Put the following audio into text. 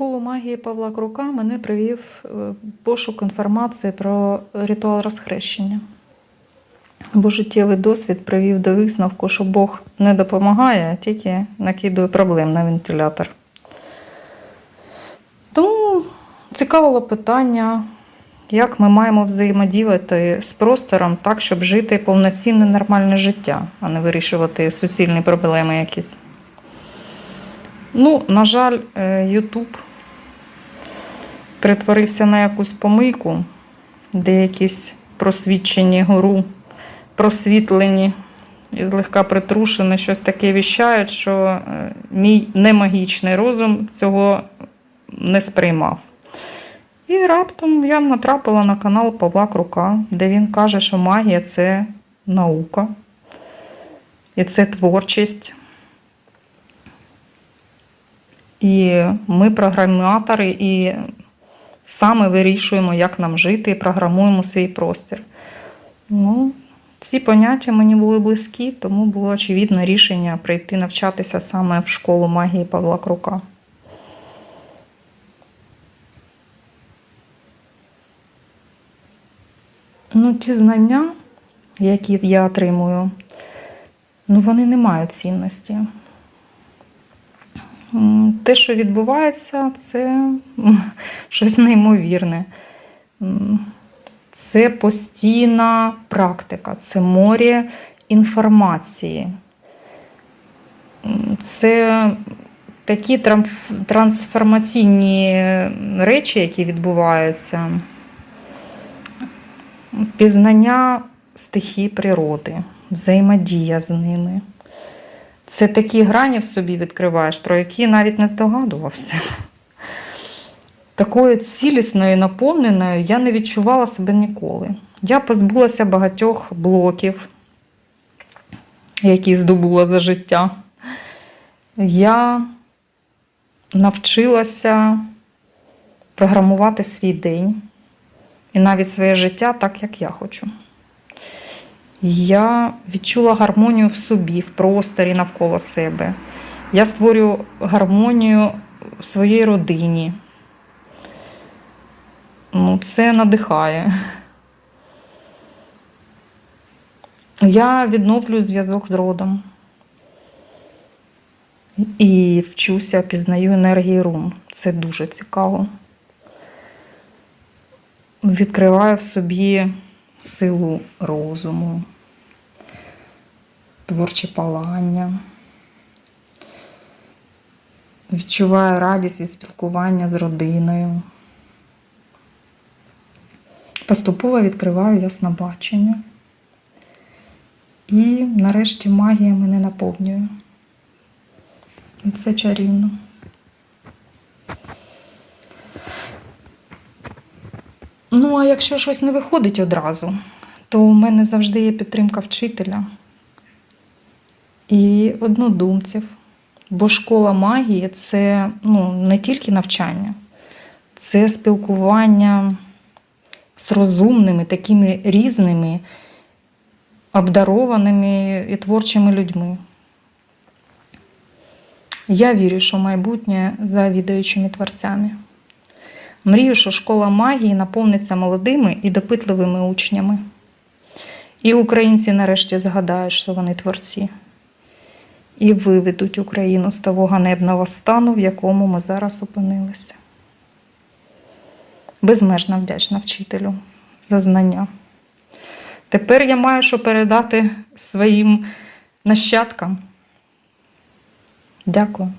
школу магії Павла Крука мене привів е, пошук інформації про ритуал розхрещення. Бо життєвий досвід привів до висновку, що Бог не допомагає, а тільки накидує проблем на вентилятор. Тому цікавило питання, як ми маємо взаємодіяти з простором так, щоб жити повноцінне нормальне життя, а не вирішувати суцільні проблеми якісь. Ну, на жаль, е, Ютуб перетворився на якусь помийку, де якісь просвідчені гору, просвітлені і злегка притрушені, щось таке віщають, що е, мій немагічний розум цього не сприймав. І раптом я натрапила на канал Павла Крука, де він каже, що магія це наука, і це творчість. І ми програматори, і саме вирішуємо, як нам жити, програмуємо свій простір. Ну, ці поняття мені були близькі, тому було очевидне рішення прийти навчатися саме в школу магії Павла Крука. Ну, ті знання, які я отримую, ну, вони не мають цінності. Те, що відбувається, це щось неймовірне. Це постійна практика, це море інформації. Це такі трансформаційні речі, які відбуваються. Пізнання стихій природи, взаємодія з ними. Це такі грані в собі відкриваєш, про які навіть не здогадувався. Такою цілісною, наповненою я не відчувала себе ніколи. Я позбулася багатьох блоків, які здобула за життя. Я навчилася програмувати свій день і навіть своє життя так, як я хочу. Я відчула гармонію в собі, в просторі навколо себе. Я створюю гармонію в своїй родині. Ну, це надихає. Я відновлюю зв'язок з родом. І вчуся, пізнаю енергії рун. Це дуже цікаво. Відкриваю в собі силу розуму, творче палання. Відчуваю радість від спілкування з родиною. Поступово відкриваю яснобачення. І нарешті магія мене наповнює. І це чарівно. Ну, а якщо щось не виходить одразу, то у мене завжди є підтримка вчителя і однодумців. Бо школа магії це ну, не тільки навчання, це спілкування з розумними, такими різними, обдарованими і творчими людьми. Я вірю, що майбутнє за відаючими творцями. Мрію, що школа магії наповниться молодими і допитливими учнями. І українці нарешті згадають, що вони творці, і виведуть Україну з того ганебного стану, в якому ми зараз опинилися. Безмежно вдячна вчителю за знання. Тепер я маю що передати своїм нащадкам. Дякую.